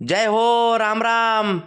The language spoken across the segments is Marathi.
जय हो राम राम.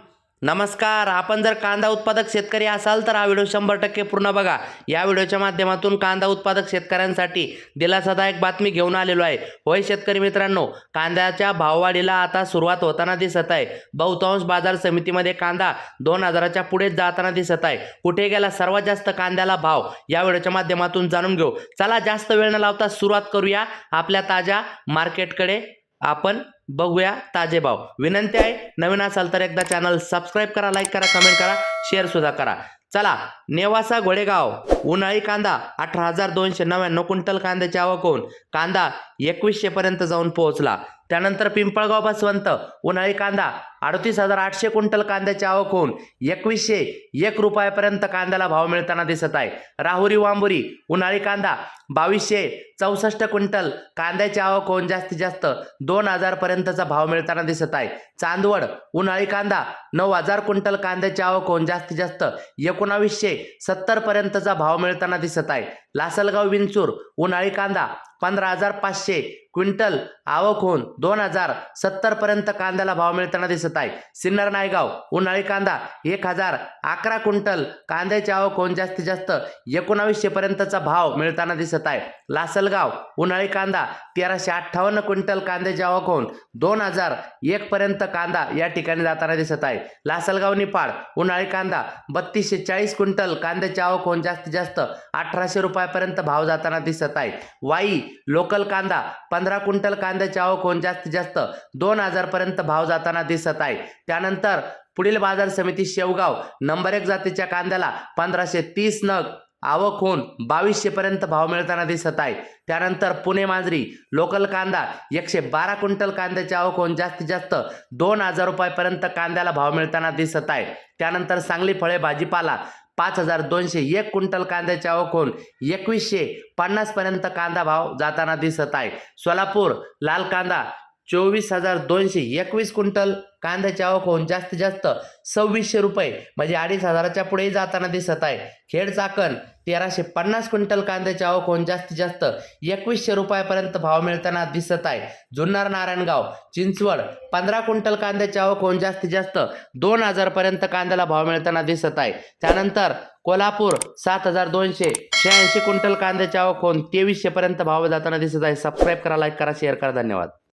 नमस्कार. आपण जर कांदा उत्पादक शेतकरी असाल तर हा व्हिडिओ शंभर टक्के पूर्ण बघा. या व्हिडिओच्या माध्यमातून कांदा उत्पादक शेतकऱ्यांसाठी दिलासादायक बातमी घेऊन आलेलो आहे. होय शेतकरी मित्रांनो कांद्याच्या भाववाढीला आता सुरुवात होताना दिसत आहे. बहुतांश बाजार समितीमध्ये कांदा दोन हजाराच्या पुढेच जाताना दिसत आहे. कुठे गेला सर्वात जास्त कांद्याला भाव? या व्हिडिओच्या माध्यमातून जाणून घेऊ. चला जास्त वेळ न लावता सुरुवात करूया आपल्या ताज्या मार्केटकडे आपण बघूया ताजे भाव. विनंती आहे नवीन असाल तर एकदा चॅनल सबस्क्राईब करा लाईक करा कमेंट करा शेअर सुद्धा करा. चला नेवासा घोडेगाव उन्हाळी कांदा अठरा हजार दोनशे नव्याण्णव क्विंटल कांद्याची आवक होऊन कांदा एकवीसशे पर्यंत जाऊन पोहोचला. त्यानंतर पिंपळगाव बसवंत उन्हाळी कांदा अडतीस हजार आठशे क्विंटल कांद्याची आवक होऊन एकवीसशे एक रुपयापर्यंत कांद्याला भाव मिळताना दिसत आहे. राहुरी वांबुरी उन्हाळी कांदा बावीसशे चौसष्ट क्विंटल कांद्याची आवक होऊन जास्तीत जास्त दोन हजारपर्यंतचा भाव मिळताना दिसत आहे. चांदवड उन्हाळी कांदा नऊ हजार क्विंटल कांद्याची आवक होऊन जास्तीत जास्त एकोणावीसशे सत्तरपर्यंतचा भाव मिळताना दिसत आहे. लासलगाव विंचूर उन्हाळी कांदा पंधरा हजार पाचशे क्विंटल आवक होऊन दोन हजार सत्तर पर्यंत कांद्याला भाव मिळताना दिसत आहे. सिन्नर नायगाव उन्हाळी कांदा एक हजार अकरा क्विंटल कांद्याची आवक होऊन जास्तीत जास्त एकोणावीसशे पर्यंतचा भाव मिळताना दिसत आहे. लासलगाव उन्हाळी कांदा तेराशे अठ्ठावन्न क्विंटल कांद्याची आवक होऊन दोन हजार एक पर्यंत कांदा या ठिकाणी जाताना दिसत आहे. लासलगाव निपाड उन्हाळी कांदा बत्तीसशे चाळीस क्विंटल कांद्याची आवक होऊन जास्तीत जास्त अठराशे रुपये रुपयापर्यंत भाव जाताना दिसत आहे वाई लोकल कांदा पंधरा क्विंटल कांद्याची आवक होऊन जास्तीत जास्त दोन हजार पर्यंत भाव जाताना दिसत आहे. त्यानंतर पुढील बाजार समिती शेवगाव नंबर एक जातीच्या कांद्याला पंधराशे तीस नग आवक होऊन बावीसशे पर्यंत भाव मिळताना दिसत आहे. त्यानंतर पुणे मांजरी लोकल कांदा एकशे बारा क्विंटल कांद्याची आवक होऊन जास्तीत जास्त दोन हजार रुपयापर्यंत कांद्याला भाव मिळताना दिसत आहे. त्यानंतर सांगली फळे भाजीपाला पाच हजार दोनशे एक क्विंटल कांद्याची आवक होऊन एकवीसशे पन्नासपर्यंत कांदा भाव जाताना दिसत आहे. सोलापूर लाल कांदा चोवीस हजार दोनशे एकवीस क्विंटल. कांद्याची आवक होऊन जास्तीत जास्त सव्वीसशे रुपये म्हणजे अडीच हजाराच्या पुढे जाताना दिसत आहे. खेड चाकण तेराशे पन्नास क्विंटल कांद्याची आवक होऊन जास्तीत जास्त एकवीसशे रुपयापर्यंत भाव मिळताना दिसत आहे. जुन्नर नारायणगाव चिंचवड पंधरा क्विंटल कांद्याची आवक होऊन जास्तीत जास्त दोन हजारपर्यंत कांद्याला भाव मिळताना दिसत आहे. त्यानंतर कोल्हापूर सात हजार दोनशे शहाऐंशी क्विंटल कांद्याची आवक होऊन तेवीसशे पर्यंत भाव जाताना दिसत आहे. सबस्क्राईब करा लाईक करा शेअर करा. धन्यवाद.